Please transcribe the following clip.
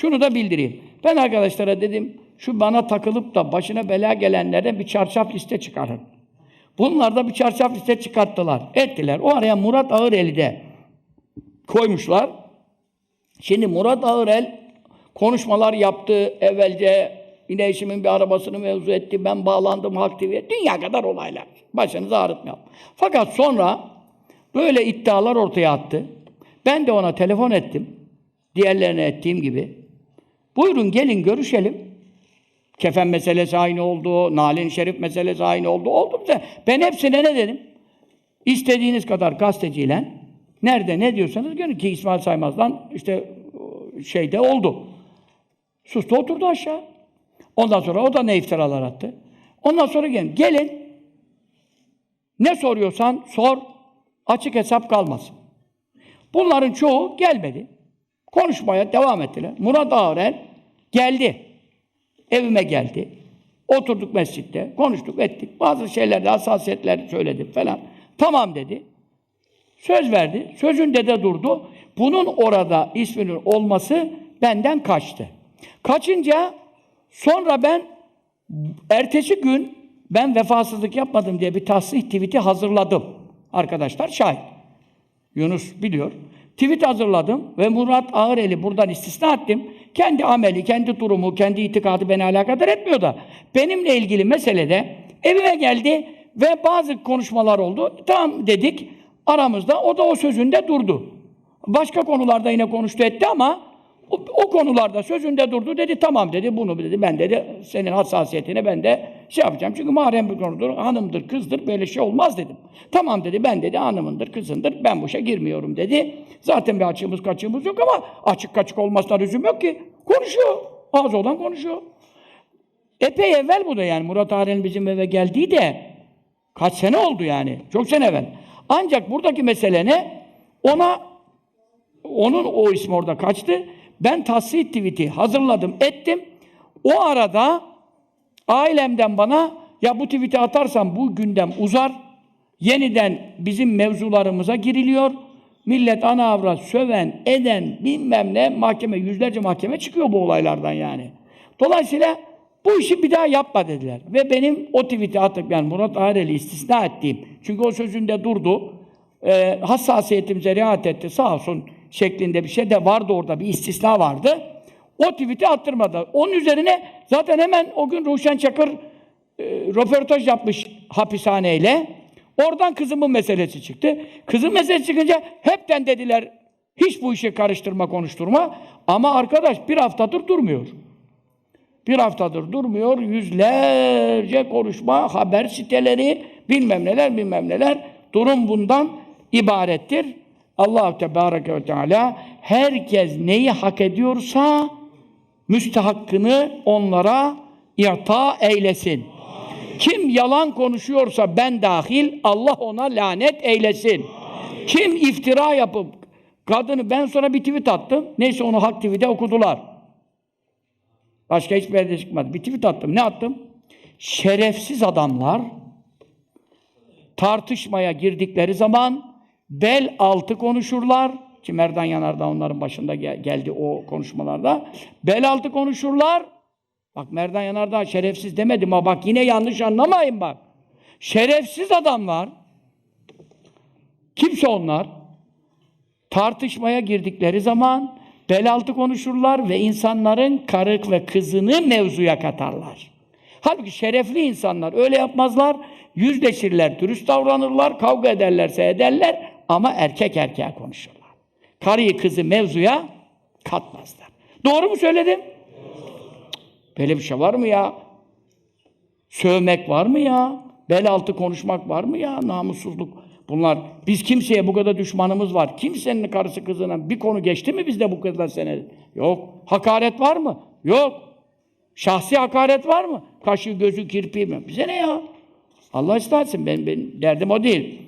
Şunu da bildireyim. Ben arkadaşlara dedim, şu bana takılıp da başına bela gelenlerden bir çarşaf liste çıkarın. Bunlar da bir çarşaf liste çıkarttılar, ettiler. O araya Murat Ağırel'i de koymuşlar. Şimdi Murat Ağırel konuşmalar yaptı evvelce. Yine bir arabasını mevzu etti. Ben bağlandım Halk TV'ye. Dünya kadar olaylar. Başınızı ağrıtmayalım. Fakat sonra böyle iddialar ortaya attı. Ben de ona telefon ettim. Diğerlerine ettiğim gibi. Buyurun gelin görüşelim. Kefen meselesi aynı oldu, Nalin Şerif meselesi aynı oldu. Oldu bize. Ben hepsine ne dedim? İstediğiniz kadar gazeteciyle nerede ne diyorsanız görün ki İsmail Saymaz'dan işte şeyde oldu. Sustu oturdu aşağı. Ondan sonra o da ne iftiralar attı. Ondan sonra gelin. Gelin. Ne soruyorsan sor. Açık hesap kalmasın. Bunların çoğu gelmedi. Konuşmaya devam ettiler. Murat Ağrel geldi. Evime geldi. Oturduk mescitte, konuştuk, ettik. Bazı şeylerde hassasiyetler söyledim falan. Tamam dedi. Söz verdi. Sözünde de durdu. Bunun orada isminin olması benden kaçtı. Kaçınca sonra ben ertesi gün ben vefasızlık yapmadım diye bir tasrih tweet'i hazırladım. Arkadaşlar şahit. Yunus biliyor. Tweet hazırladım ve Murat Ağırel'i buradan istisna ettim. Kendi ameli, kendi durumu, kendi itikadı beni alakadar etmiyor da benimle ilgili meselede evime geldi ve bazı konuşmalar oldu. Tamam dedik aramızda. O da o sözünde durdu. Başka konularda yine konuştu etti ama o, o konularda sözünde durdu dedi tamam dedi bunu dedi ben dedi senin hassasiyetine ben de şey yapacağım çünkü mahrem bir konudur hanımdır kızdır böyle şey olmaz dedim. Tamam dedi ben dedi hanımındır kızındır ben bu işe girmiyorum dedi. Zaten bir açığımız kaçığımız yok ama açık kaçık olmasına lüzum yok ki. Konuşuyor. Ağzı olan konuşuyor. Epey evvel bu da yani Murat Arel'in bizim eve geldiği de kaç sene oldu yani. Çok sene evvel. Ancak buradaki mesele ne? Ona onun o ismi orada kaçtı. Ben tahsil tweet'i hazırladım, ettim. O arada ailemden bana ya bu tweet'i atarsam bu gündem uzar. Yeniden bizim mevzularımıza giriliyor. Millet ana avrat söven, eden, bilmem ne mahkeme, yüzlerce mahkeme çıkıyor bu olaylardan yani. Dolayısıyla bu işi bir daha yapma dediler. Ve benim o tweet'i atıp yani Murat Ağrel'i istisna ettiğim, çünkü o sözünde durdu, e, hassasiyetimize riayet etti sağ olsun şeklinde bir şey de vardı orada, bir istisna vardı. O tweet'i attırmadı. Onun üzerine zaten hemen o gün Ruşen Çakır e, röportaj yapmış hapishaneyle. Oradan kızımın meselesi çıktı. Kızın meselesi çıkınca hepten dediler hiç bu işe karıştırma, konuşturma. Ama arkadaş bir haftadır durmuyor. Bir haftadır durmuyor. Yüzlerce konuşma, haber siteleri, bilmem neler bilmem neler. Durum bundan ibarettir. Allah Tebareke ve Teala herkes neyi hak ediyorsa müstehakkını onlara i'ta eylesin. Kim yalan konuşuyorsa ben dahil Allah ona lanet eylesin. Kim iftira yapıp kadını ben sonra bir tweet attım. Neyse onu Hak TV'de okudular. Başka hiçbir yerde çıkmadı. Bir tweet attım. Ne attım? Şerefsiz adamlar tartışmaya girdikleri zaman bel altı konuşurlar. Ki Merdan Yanardağ onların başında gel- geldi o konuşmalarda. Bel altı konuşurlar. Bak Merdan Yanardağ şerefsiz demedim ama bak yine yanlış anlamayın bak. Şerefsiz adamlar. Kimse onlar. Tartışmaya girdikleri zaman bel altı konuşurlar ve insanların karık ve kızını mevzuya katarlar. Halbuki şerefli insanlar öyle yapmazlar. Yüzleşirler, dürüst davranırlar, kavga ederlerse ederler ama erkek erkeğe konuşurlar. Karıyı kızı mevzuya katmazlar. Doğru mu söyledim? Böyle bir şey var mı ya? Sövmek var mı ya? Bel altı konuşmak var mı ya? Namussuzluk. Bunlar, biz kimseye bu kadar düşmanımız var. Kimsenin karısı kızına bir konu geçti mi bizde bu kadar sene? Yok. Hakaret var mı? Yok. Şahsi hakaret var mı? Kaşı, gözü, kirpiği mi? Bize ne ya? Allah ıslah etsin. Ben, ben derdim o değil.